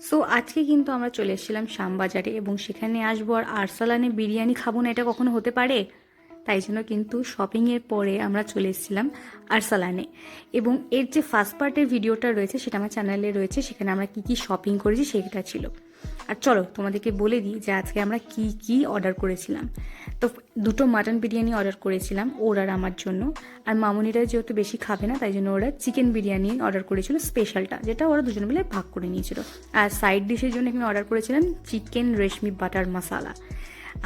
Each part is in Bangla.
সো আজকে কিন্তু আমরা চলে এসেছিলাম শ্যামবাজারে এবং সেখানে আসব আর আরসালানে বিরিয়ানি খাব না, এটা কখনো হতে পারে? তাই জন্য কিন্তু শপিংয়ের পরে আমরা চলে এসেছিলাম আরসালানে। এবং এর যে ফার্স্ট পার্টের ভিডিওটা রয়েছে, সেটা আমার চ্যানেলে রয়েছে, সেখানে আমরা কি কি শপিং করেছি সেটা ছিল। আর চলো, তোমাদেরকে বলে দিই যে আজকে আমরা কি কি অর্ডার করেছিলাম। তো দুটো মাটন বিরিয়ানি অর্ডার করেছিলাম ওর আর আমার জন্য। আর মামুনিরা যেহেতু বেশি খাবে না, তাই জন্য ওরা চিকেন বিরিয়ানি অর্ডার করেছিল স্পেশালটা যেটা ওরা দুজন মিলে ভাগ করে নিয়েছিল। আর সাইড ডিশের জন্য এখানে অর্ডার করেছিলাম চিকেন রেশমি বাটার মশালা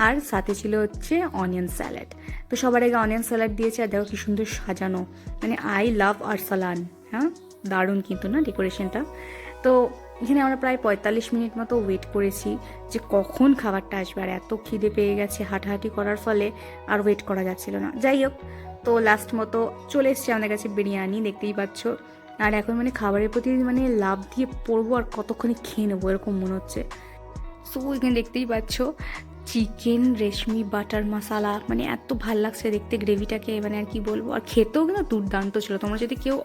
আর সাথে ছিল হচ্ছে অনিয়ন স্যালাড তো সবার আগে অনিয়ন স্যালাড দিয়েছে, আর দেখো কি সুন্দর সাজানো। মানে আই লাভ আরসালান হ্যাঁ? দারুণ কিন্তু না ডেকোরেশনটা। তো এখানে আমরা প্রায় পঁয়তাল্লিশ মিনিট মতো ওয়েট করেছি যে কখন খাবারটা আসবে। আর এত খিদে পেয়ে গেছে হাঁটাহাঁটি করার ফলে আর ওয়েট করা যাচ্ছিল না। যাই হোক, তো লাস্ট মতো চলে এসছে আমাদের কাছে বিরিয়ানি, দেখতেই পাচ্ছ। আর এখন মানে খাবারের প্রতি মানে লাভ দিয়ে পড়ব আর কতক্ষণে খেয়ে নেব এরকম মনে হচ্ছে। সো এখানে দেখতেই পাচ্ছ চিকেন, রেশমি, বাটার মশালা মানে এত ভালো লাগছে দেখতে গ্রেভিটাকে মানে আর কি বলব? আর খেতেও কিন্তু দুর্দান্ত ছিল। তোমরা যদি কেউ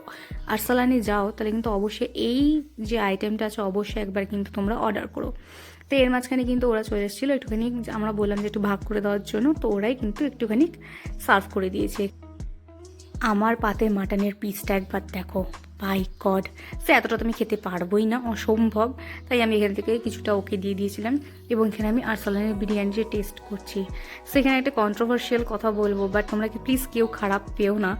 আরসালানে যাও, তাহলে কিন্তু অবশ্যই এই যে আইটেমটা আছে, অবশ্যই একবার কিন্তু তোমরা অর্ডার করো। তো এর মাঝখানে কিন্তু ওরা চলে এসেছিল, একটুখানি আমরা বললাম যে একটু ভাগ করে দেওয়ার জন্য, তো ওরাই কিন্তু একটুখানি সার্ভ করে দিয়েছে। আমার পাতে মাটনের পিসটা একবার দেখো। বাই গড সে এতটা তো আমি খেতে পারবোই না, অসম্ভব। তাই আমি এখান থেকে কিছুটা ওকে দিয়ে দিয়েছিলাম এবং এখানে আমি আরসালানের বিরিয়ানি যে টেস্ট করছি। সেখানে একটা কন্ট্রোভার্সিয়াল কথা বলব বাট তোমরা কি প্লিজ কেউ খারাপ পেও না।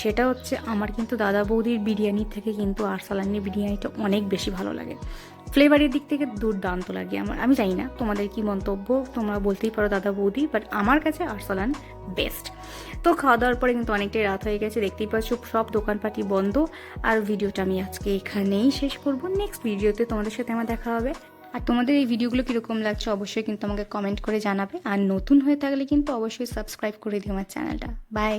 সেটা হচ্ছে আমার কিন্তু দাদা বৌদির বিরিয়ানি থেকে কিন্তু আরসালানের বিরিয়ানিটা অনেক বেশি ভালো লাগে। ফ্লেভারের দিক থেকে দুর্দান্ত লাগে আমার। আমি জানি না তোমাদের কি মন্তব্য, তোমরা বলতেই পারো দাদা বৌদি বাট আমার কাছে আরসালান বেস্ট তো খাওয়া দাওয়ার পরে কিন্তু অনেকটাই রাত হয়ে গেছে, দেখতেই পাচ্ছ সব দোকানপাটি বন্ধ। আর ভিডিওটা আমি আজকে এখানেই শেষ করব। নেক্সট ভিডিওতে তোমাদের সাথে আমার দেখা হবে। আর তোমাদের এই ভিডিওগুলো কীরকম লাগছে অবশ্যই কিন্তু আমাকে কমেন্ট করে জানাবে। আর নতুন হয়ে থাকলে কিন্তু অবশ্যই সাবস্ক্রাইব করে দিও আমার চ্যানেলটা বাই